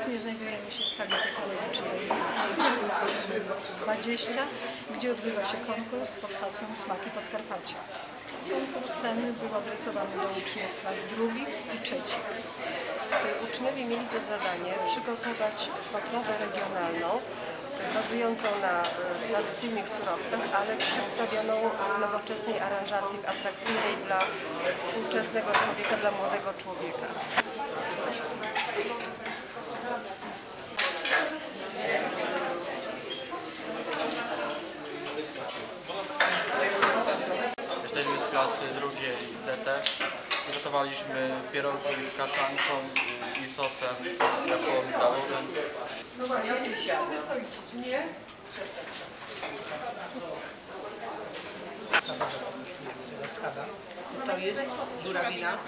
Obecnie znajdujemy się w sali technologicznej 20, gdzie odbywa się konkurs pod hasłem Smaki Podkarpacia. Konkurs ten był adresowany do uczniów klas drugich i trzecich. Uczniowie mieli za zadanie przygotować potrawę regionalną, bazującą na e, tradycyjnych surowcach, ale przedstawioną w nowoczesnej aranżacji, w atrakcyjnej dla e, współczesnego człowieka, dla młodego człowieka. Klasy drugiej DT. Przygotowaliśmy pierogi z kaszanką i sosem jako-migdałowym. To jest góra wina.